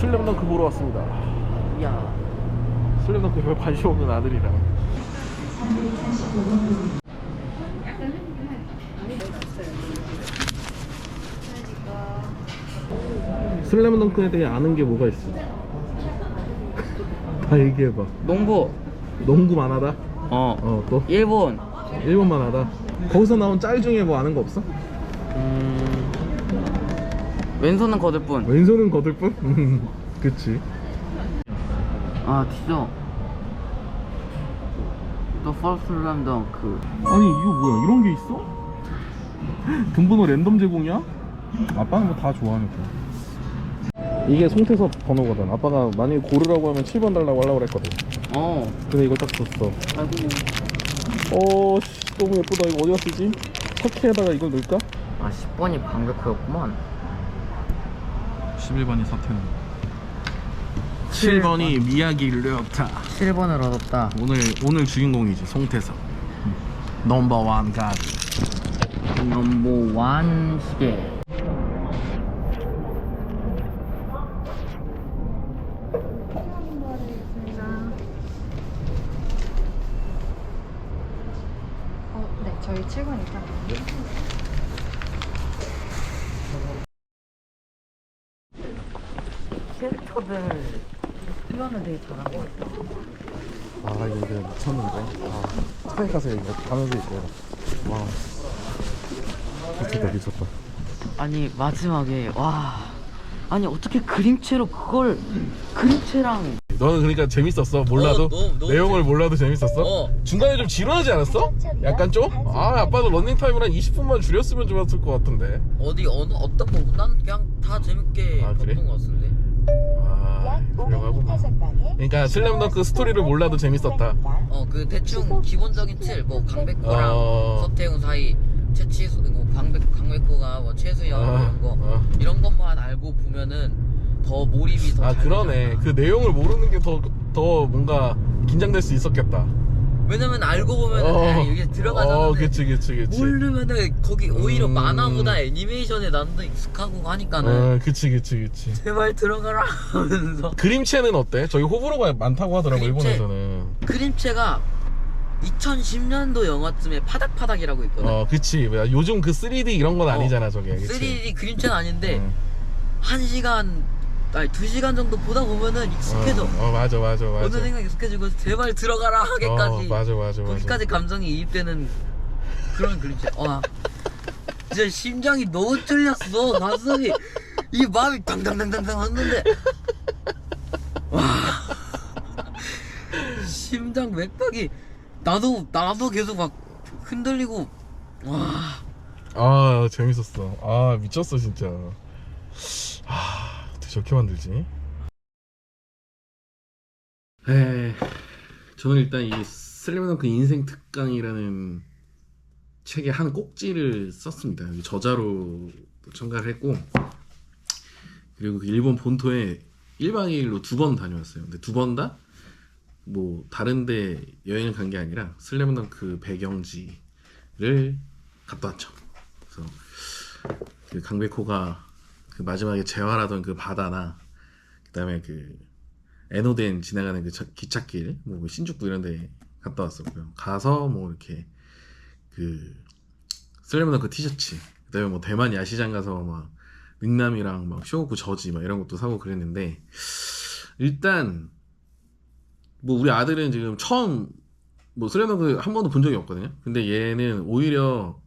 슬램덩크 보러 왔습니다. 야 슬램덩크 별 관심 없는 아들이랑. 슬램덩크에 대해 아는 게 뭐가 있어? 다 얘기해봐. 농구 농구 만 하다? 어 어, 또? 일본 일본 만 하다? 거기서 나온 짤 중에 뭐 아는 거 없어? 음 왼손은 거들 뿐 왼손은 거들 뿐? 음, 그치. 아 진짜 또 퍼스트 덩크 아니, 이거 뭐야? 이런 게 있어? 등번호 랜덤 제공이야? 아빠는 뭐 다 좋아하니까. 이게 송태섭 번호거든. 아빠가 만약에 고르라고 하면 7번 달라고 하려고 그랬거든. 어 근데 이걸 딱 줬어. 아이고 어, 씨, 너무 예쁘다. 이거 어디다 쓰지? 석회에다가 이걸 넣을까? 아 10번이 방백호였구만 11번이 서태는. 7번이 미야기 류타. 7번을 얻었다 오늘 오늘 주인공이지 송태섭. 넘버 원 가드. 넘버 원 시계 어, 네, 저희 7번 입장입니 다. 캐릭터들 표현을 되게 잘한 것 같아 아 이거 그냥 미쳤는데. 아 차에 가서 이거 가면서 있어요. 와. 미쳤다 미쳤다. 아니 마지막에 와 아니 어떻게 그림체로 그걸 그림체랑 너는 그러니까 재밌었어 몰라도 어, 너무- 너무 내용을 몰라도 재밌었어? 어. 중간에 좀 지루하지 않았어? 약간 좀? 아 아빠도 런닝 타임을 한 20분만 줄였으면 좋았을 것 같은데 어디 어느 어떤 부분 나는 그냥 다 재밌게 아, 그래? 봤던 것 같은데 아 그래가구나 그러니까 슬램덩크 스토리를 몰라도 재밌었다 어 그 대충 기본적인 틀 뭐 강백호랑 어. 서태웅 사이 최치수 뭐 강백 강백호가 뭐 최수영 아, 이런 거 아. 이런 것만 알고 보면은 더 몰입이 더아잘 그러네 되잖아. 그 내용을 모르는 게 더 더 뭔가 긴장될 수 있었겠다 왜냐면 알고 보면은 어. 아, 여기 들어가잖아 어 그치 그치 그치 모르면은 거기 오히려 음. 만화보다 애니메이션에 난더 익숙하고 하니까는 어 그치 그치 그치 제발 들어가라 하면서 그림체는 어때? 저기 호불호가 많다고 하더라고 그림체? 일본에서는 그림체가 2010년도 영화쯤에 파닥파닥이라고 있거든 어 그치 뭐야, 요즘 그 3D 이런 건 아니잖아 저게 그치 3D 그림체는 아닌데 응. 한 시간 아니 두 시간 정도 보다 보면은 익숙해져. 어, 어 맞아 맞아 맞아. 어느 생각 익숙해지고 제발 들어가라 하게까지. 어, 맞아 맞아 맞아. 거기까지 감정이 이입되는 그런 그림체. 와, 진짜 심장이 너무 쫄렸어. 가슴이 이 마음이 당당당당당 했는데. 와. 심장 맥박이 나도 나도 계속 막 흔들리고. 와. 아 재밌었어. 아 미쳤어 진짜 저렇게 만들지? 에 저는 일단 이 슬램덩크 인생 특강이라는 책에 한 꼭지를 썼습니다. 저자로 참가를 했고 그리고 그 일본 본토에 1박 2일로 두 번 다녀왔어요. 근데 두 번 다? 뭐 다른데 여행을 간 게 아니라 슬램덩크 배경지를 갔다 왔죠. 그래서 그 강백호가 그 마지막에 재활하던 그 바다나 그다음에 그 에노덴 지나가는 그 저- 기찻길 뭐 신주쿠 이런 데 갔다 왔었고요. 가서 뭐 이렇게 그 슬램덩크 티셔츠 그다음에 뭐 대만 야시장 가서 막 능남이랑 막 쇼호쿠 저지 막 이런 것도 사고 그랬는데 일단 뭐 우리 아들은 지금 처음 뭐 슬램덩크 한 번도 본 적이 없거든요. 근데 얘는 오히려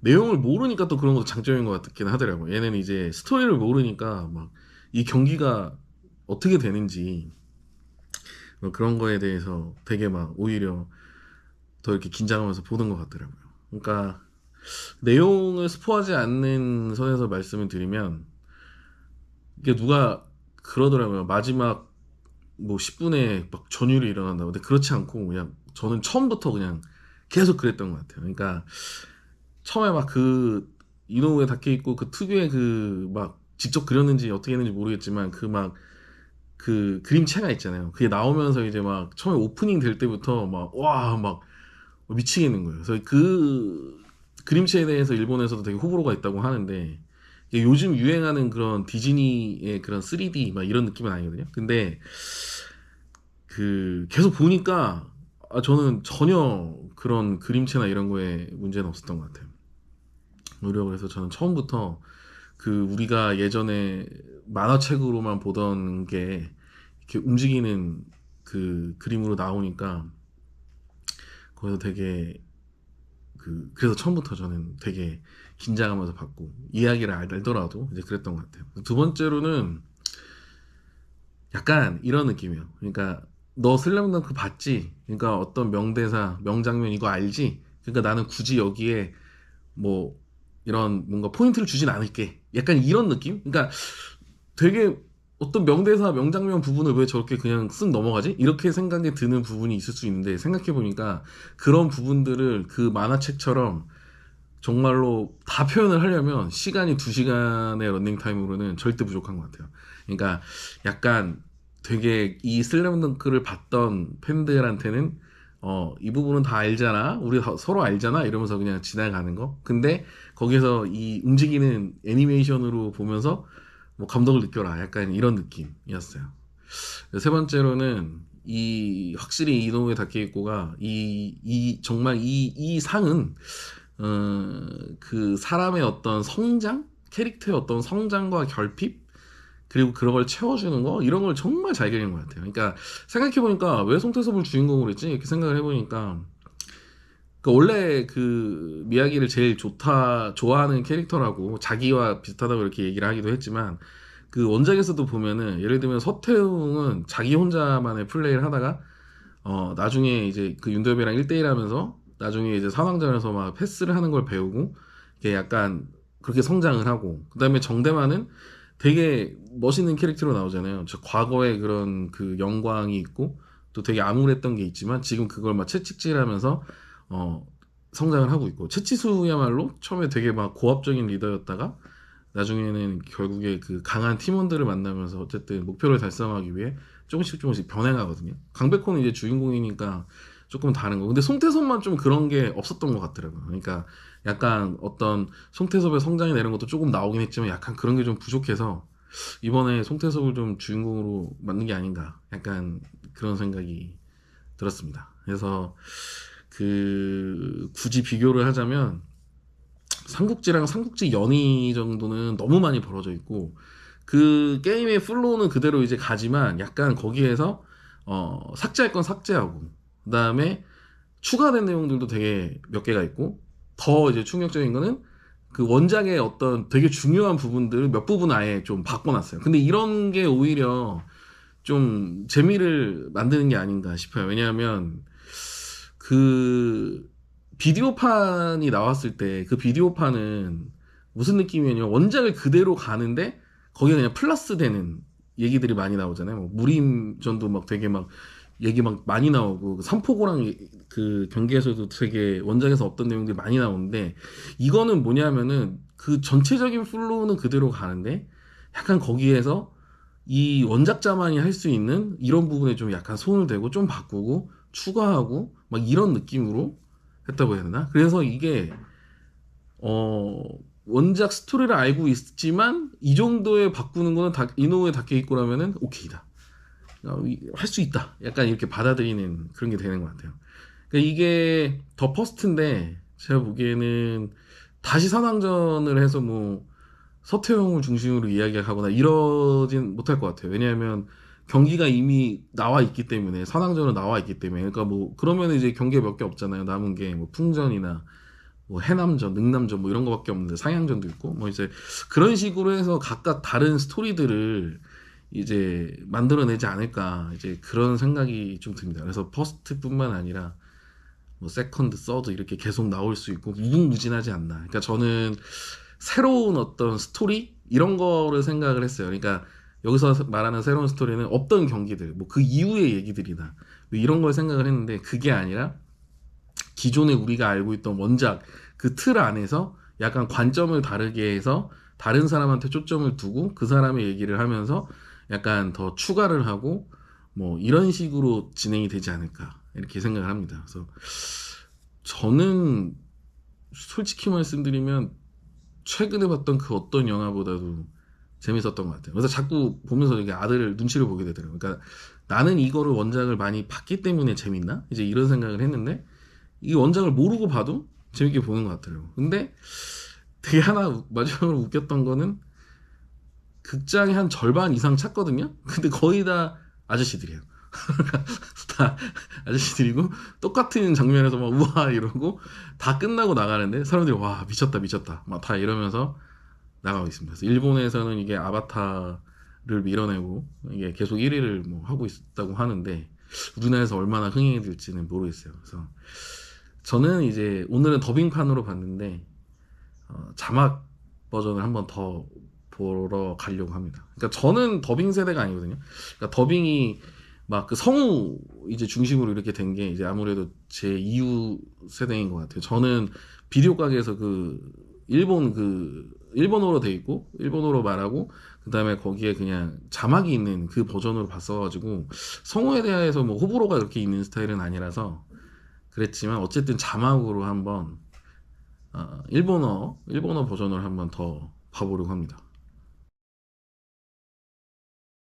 내용을 모르니까 또 그런 것도 장점인 것 같긴 하더라고요. 얘는 이제 스토리를 모르니까 막 이 경기가 어떻게 되는지 뭐 그런 거에 대해서 되게 막 오히려 더 이렇게 긴장하면서 보는 것 같더라고요. 그러니까 내용을 스포하지 않는 선에서 말씀을 드리면 이게 누가 그러더라고요. 마지막 뭐 10분에 막 전율이 일어난다고. 근데 그렇지 않고 그냥 저는 처음부터 그냥 계속 그랬던 것 같아요. 그러니까 처음에 막 그 이노우에 닿혀 있고 그 특유의 그 막 직접 그렸는지 어떻게 했는지 모르겠지만 그 막 그 그림체가 있잖아요. 그게 나오면서 이제 막 처음에 오프닝 될 때부터 막와막 미치겠는 거예요. 그래서 그 그림체에 대해서 일본에서도 되게 호불호가 있다고 하는데 요즘 유행하는 그런 디즈니의 그런 3D 막 이런 느낌은 아니거든요. 근데 그 계속 보니까 아, 저는 전혀 그런 그림체나 이런 거에 문제는 없었던 것 같아요. 오히려 그래서 저는 처음부터 그 우리가 예전에 만화책으로만 보던 게 이렇게 움직이는 그 그림으로 나오니까 거기서 되게 그 그래서 처음부터 저는 되게 긴장하면서 봤고 이야기를 알- 알더라도 이제 그랬던 것 같아요. 두 번째로는 약간 이런 느낌이에요. 그러니까 너 슬램덩크 봤지? 그러니까 어떤 명대사, 명장면 이거 알지? 그러니까 나는 굳이 여기에 뭐 이런 뭔가 포인트를 주진 않을게. 약간 이런 느낌? 그러니까 되게 어떤 명대사, 명장면 부분을 왜 저렇게 그냥 쓱 넘어가지? 이렇게 생각이 드는 부분이 있을 수 있는데 생각해보니까 그런 부분들을 그 만화책처럼 정말로 다 표현을 하려면 시간이 2시간의 런닝타임으로는 절대 부족한 것 같아요. 그러니까 약간 되게 이 슬램덩크를 봤던 팬들한테는 어, 이 부분은 다 알잖아. 우리 다- 서로 알잖아. 이러면서 그냥 지나가는 거. 근데 거기서 이 움직이는 애니메이션으로 보면서 뭐 감동을 느껴라. 약간 이런 느낌이었어요. 세 번째로는 이 확실히 이노우에 다케이코가 이, 이 정말 이, 이 상은 어, 그 사람의 어떤 성장 캐릭터의 어떤 성장과 결핍 그리고 그런 걸 채워주는 거 이런 걸 정말 잘 그린 것 같아요. 그러니까 생각해 보니까 왜 송태섭을 주인공으로 했지 이렇게 생각을 해보니까 그 원래 그 미야기를 제일 좋다 좋아하는 캐릭터라고 자기와 비슷하다고 이렇게 얘기를 하기도 했지만 그 원작에서도 보면은 예를 들면 서태웅은 자기 혼자만의 플레이를 하다가 어 나중에 이제 그 윤도엽이랑 1대1 하면서 나중에 이제 산왕전에서 막 패스를 하는 걸 배우고 이게 약간 그렇게 성장을 하고 그 다음에 정대만은 되게 멋있는 캐릭터로 나오잖아요. 저 과거에 그런 그 영광이 있고 또 되게 암울했던 게 있지만 지금 그걸 막 채찍질하면서 어 성장을 하고 있고 채치수야말로 처음에 되게 막 고압적인 리더였다가 나중에는 결국에 그 강한 팀원들을 만나면서 어쨌든 목표를 달성하기 위해 조금씩 조금씩 변해가거든요. 강백호는 이제 주인공이니까 조금 다른 거. 근데 송태섭만 좀 그런 게 없었던 것 같더라고요. 그러니까 약간 어떤 송태섭의 성장이 내는 것도 조금 나오긴 했지만 약간 그런 게 좀 부족해서 이번에 송태섭을 좀 주인공으로 만든 게 아닌가. 약간 그런 생각이 들었습니다. 그래서 그 굳이 비교를 하자면 삼국지랑 삼국지 연의 정도는 너무 많이 벌어져 있고 그 게임의 플로우는 그대로 이제 가지만 약간 거기에서 어 삭제할 건 삭제하고 그 다음에 추가된 내용들도 되게 몇 개가 있고 더 이제 충격적인 거는 그 원작의 어떤 되게 중요한 부분들을 몇 부분 아예 좀 바꿔놨어요. 근데 이런 게 오히려 좀 재미를 만드는 게 아닌가 싶어요. 왜냐하면 그 비디오판이 나왔을 때 그 비디오판은 무슨 느낌이냐면 원작을 그대로 가는데 거기에 그냥 플러스 되는 얘기들이 많이 나오잖아요. 뭐 무림전도 막 되게 막 얘기 막 많이 나오고 삼포고랑 그 경기에서도 되게 원작에서 없던 내용들이 많이 나오는데 이거는 뭐냐면은 그 전체적인 플로우는 그대로 가는데 약간 거기에서 이 원작자만이 할 수 있는 이런 부분에 좀 약간 손을 대고 좀 바꾸고 추가하고 막 이런 느낌으로 했다고 해야 되나? 그래서 이게 어 원작 스토리를 알고 있지만 이 정도에 바꾸는 거는 다, 이노우에 다케이코라면은 오케이다. 할 수 있다. 약간 이렇게 받아들이는 그런 게 되는 것 같아요. 그러니까 이게 더 퍼스트인데 제가 보기에는 다시 선왕전을 해서 뭐 서태웅을 중심으로 이야기하거나 이러진 못할 것 같아요. 왜냐하면 경기가 이미 나와 있기 때문에 선왕전은 나와 있기 때문에 그러니까 뭐 그러면 이제 경기가 몇 개 없잖아요. 남은 게 뭐 풍전이나 뭐 해남전, 능남전 뭐 이런 거밖에 없는데 상향전도 있고 뭐 이제 그런 식으로 해서 각각 다른 스토리들을 이제 만들어내지 않을까 이제 그런 생각이 좀 듭니다. 그래서 퍼스트뿐만 아니라 뭐 세컨드, 서드 이렇게 계속 나올 수 있고 무궁무진하지 않나. 그러니까 저는 새로운 어떤 스토리 이런 거를 생각을 했어요. 그러니까 여기서 말하는 새로운 스토리는 없던 경기들, 뭐 그 이후의 얘기들이나 뭐 이런 걸 생각을 했는데 그게 아니라 기존에 우리가 알고 있던 원작 그 틀 안에서 약간 관점을 다르게 해서 다른 사람한테 초점을 두고 그 사람의 얘기를 하면서 약간 더 추가를 하고 뭐 이런 식으로 진행이 되지 않을까 이렇게 생각을 합니다. 그래서 저는 솔직히 말씀드리면 최근에 봤던 그 어떤 영화보다도 재밌었던 것 같아요. 그래서 자꾸 보면서 이게 아들 눈치를 보게 되더라고요. 그러니까 나는 이거를 원작을 많이 봤기 때문에 재밌나? 이제 이런 생각을 했는데 이 원작을 모르고 봐도 재밌게 보는 것 같더라고요. 근데 되게 하나 마지막으로 웃겼던 거는 극장의 한 절반 이상 찼거든요. 근데 거의 다 아저씨들이에요. 다 아저씨들이고 똑같은 장면에서 막 우와 이러고 다 끝나고 나가는데 사람들이 와 미쳤다 미쳤다 막 다 이러면서 나가고 있습니다. 그래서 일본에서는 이게 아바타를 밀어내고 이게 계속 1위를 뭐 하고 있다고 하는데 우리나라에서 얼마나 흥행이 될지는 모르겠어요. 그래서 저는 이제 오늘은 더빙판으로 봤는데 어, 자막 버전을 한번 더 보러 가려고 합니다. 그러니까 저는 더빙 세대가 아니거든요. 그러니까 더빙이 막 그 성우 이제 중심으로 이렇게 된 게 이제 아무래도 제 이후 세대인 것 같아요. 저는 비디오 가게에서 그 일본 그 일본어로 돼 있고 일본어로 말하고 그 다음에 거기에 그냥 자막이 있는 그 버전으로 봤어가지고 성우에 대해서 뭐 호불호가 그렇게 있는 스타일은 아니라서 그랬지만 어쨌든 자막으로 한번 어, 일본어 일본어 버전을 한번 더 봐보려고 합니다.